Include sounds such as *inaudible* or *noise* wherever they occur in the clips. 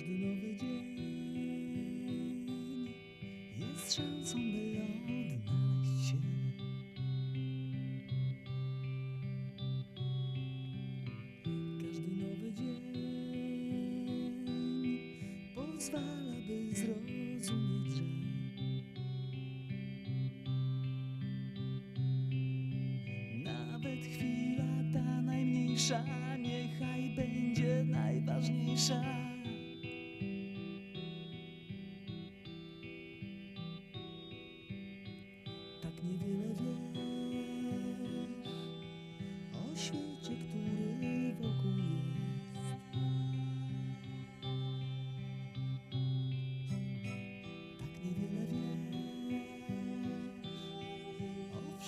Każdy nowy dzień jest szansą, by odnaleźć się. Każdy nowy dzień pozwala, by zrozumieć, że nawet chwila ta najmniejsza niechaj będzie najważniejsza.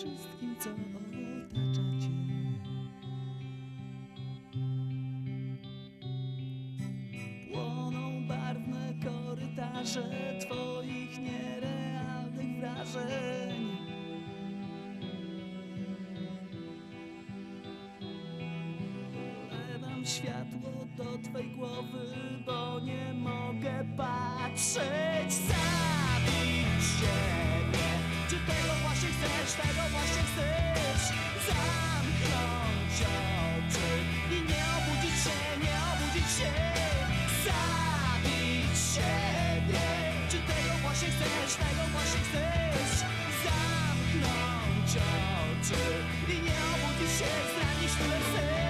Wszystkim, co otacza cię. Płoną barwne korytarze twoich nierealnych wrażeń. Lewam światło do twej głowy, bo nie mogę patrzeć. Zabić siebie. Czy tego chcesz, tego właśnie chcesz? Zamknąć oczy i nie obudzić się, nie obudzić się. Zabić siebie. Czy tego właśnie chcesz, tego właśnie chcesz? Zamknąć oczy i nie obudzić się, zranić tyle serc.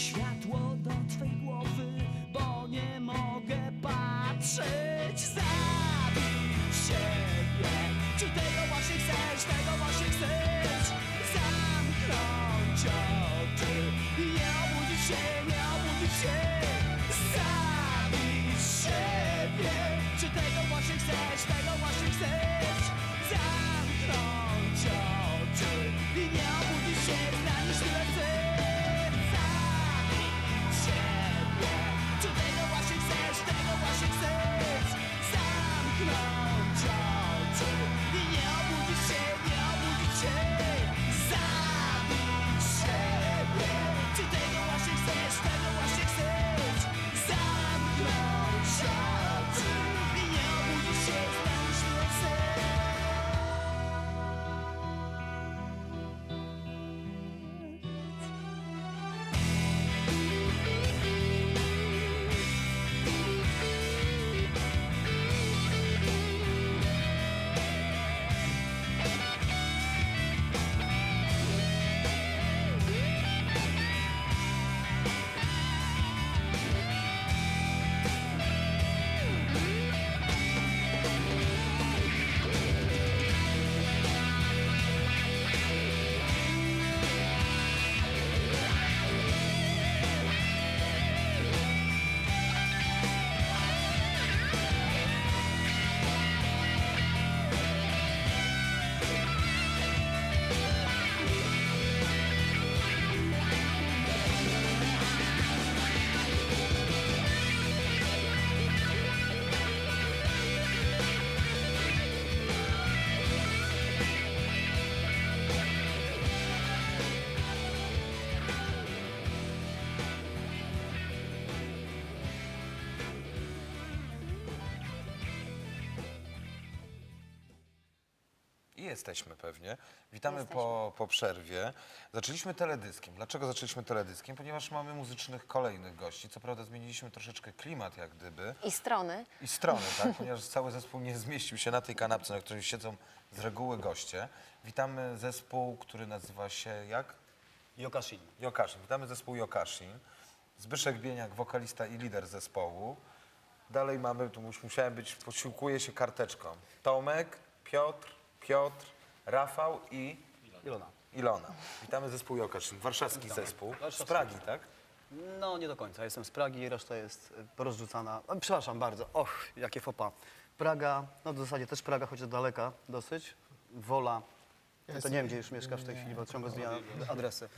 Światło do twej głowy, bo nie mogę patrzeć. Zabić siebie. Czy tego I jesteśmy pewnie. Witamy po, po przerwie. Zaczęliśmy teledyskiem. Dlaczego zaczęliśmy teledyskiem? Ponieważ mamy muzycznych kolejnych gości. Co prawda zmieniliśmy troszeczkę klimat jak gdyby I strony. i strony, tak? *laughs* ponieważ cały zespół nie zmieścił się na tej kanapce, na której siedzą z reguły goście. Witamy zespół, który nazywa się jak? Yokashin. Jokaszin. Witamy zespół Jokaszin. Zbyszek Bieniak, wokalista i lider zespołu. Dalej mamy, tu już musiałem być, posiłkuję się karteczką. Tomek, Piotr, Piotr, Rafał i Ilona. Ilona. Witamy zespół Jokaszin. Warszawski zespół. Z. Pragi, tak? No nie do końca. Jestem z Pragi, reszta jest e, porozrzucana. Przepraszam bardzo. Och, jakie fopa. Praga, no w zasadzie też Praga, choć od daleka dosyć. Wola. Ja to nie wiem, gdzie już mieszkasz w tej chwili, bo ciągle zmieniam adresy.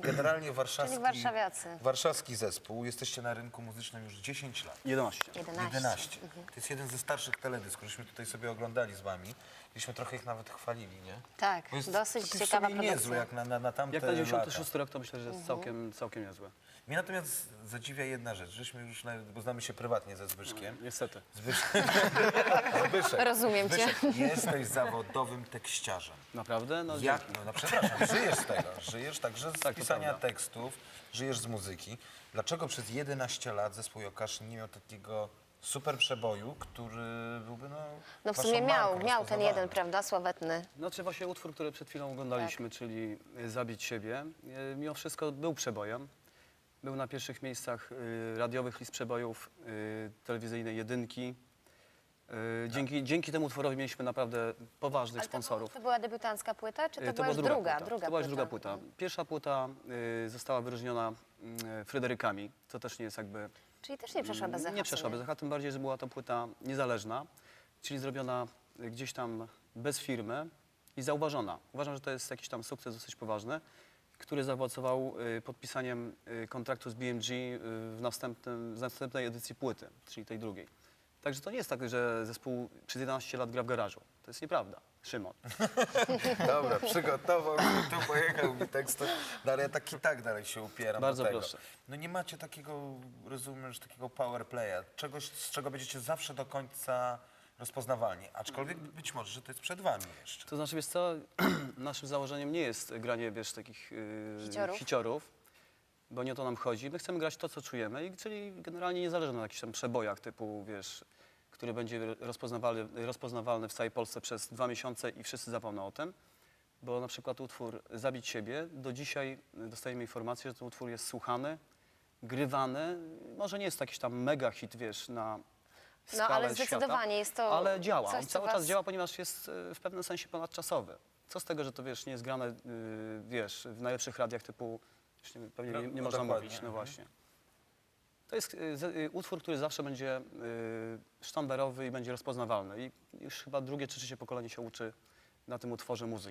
Generalnie warszawski, Czyli warszawiacy. warszawski zespół. Jesteście na rynku muzycznym już 10 lat. 11. 11. 11. To jest jeden ze starszych teledysków, żeśmy tutaj sobie oglądali z wami. Gdzieśmy trochę ich nawet chwalili, nie? Tak, Bo jest dosyć całkiem ciekawa sobie niezły, produkcja. jak na, na, na tamte Jak na lata. 96 rok to myślę, że jest całkiem, całkiem niezłe. Mnie natomiast zadziwia jedna rzecz, żeśmy już, nawet, bo znamy się prywatnie ze Zbyszkiem. Niestety. *laughs* Zbyszek, Zbyszek, Rozumiem cię. Zbyszek, jesteś zawodowym tekściarzem. Naprawdę? No Jak, dzięki. no, no przepraszam, żyjesz z tego, żyjesz także z Tak, to pisania prawda. tekstów, żyjesz z muzyki. Dlaczego przez 11 lat zespół Jokaszyn nie miał takiego super przeboju, który byłby no No w waszą sumie miał, marką, miał ten jeden, prawda, sławetny. Znaczy właśnie utwór, który przed chwilą oglądaliśmy, czyli y, Zabić siebie, y, mimo wszystko był przebojem. Był na pierwszych miejscach y, radiowych list przebojów, y, telewizyjnej jedynki. Y, Dzięki, dzięki temu utworowi mieliśmy naprawdę poważnych Ale to, było, sponsorów. to była debiutancka płyta, czy to, Y, była już druga, druga, płyta. To była już druga płyta? Pierwsza płyta y, została wyróżniona y, Fryderykami, co też nie jest jakby Czyli też nie przeszła bez echa. nie przeszła bez echa, tym bardziej, że była to płyta niezależna, czyli zrobiona y, gdzieś tam bez firmy i zauważona. Uważam, że to jest jakiś tam sukces dosyć poważny, który zaowocował y, podpisaniem y, kontraktu z BMG y, w, następnym, w następnej edycji płyty, czyli tej drugiej. Także to nie jest tak, że zespół przez 11 lat gra w garażu. To jest nieprawda. Szymon. *laughs* Dobra, przygotował mi, tu pojechał mi tekst, no ale ja tak i tak dalej się upieram Bardzo do tego. proszę. No nie macie takiego, rozumiem, że takiego power playa, czegoś, z czego będziecie zawsze do końca rozpoznawalni, aczkolwiek być może, że to jest przed wami jeszcze. To znaczy, wiesz co, *clears throat* naszym założeniem nie jest granie, wiesz, takich yy, Hiciorów? hiciorów, bo nie o to nam chodzi. My chcemy grać to, co czujemy, i, czyli generalnie nie zależy na jakichś tam przebojach typu, wiesz, który będzie rozpoznawalny, rozpoznawalny w całej Polsce przez dwa miesiące i wszyscy zapomną o tym. Bo na przykład utwór Zabić siebie, do dzisiaj dostajemy informację, że ten utwór jest słuchany, grywany. Może nie jest to jakiś tam mega hit, wiesz, na No, skalę ale świata, zdecydowanie jest to Ale działa, coś, on co cały was- czas działa, ponieważ jest e, w pewnym sensie ponadczasowy. Co z tego, że to wiesz, nie jest grane, y, wiesz, w najlepszych radiach typu, już nie, pewnie nie, nie no można dokładnie, mówić, no mhm. właśnie. To jest y, z- y, utwór, który zawsze będzie y, sztandarowy i będzie rozpoznawalny. I już chyba drugie czy trzecie pokolenie się uczy na tym utworze muzyki.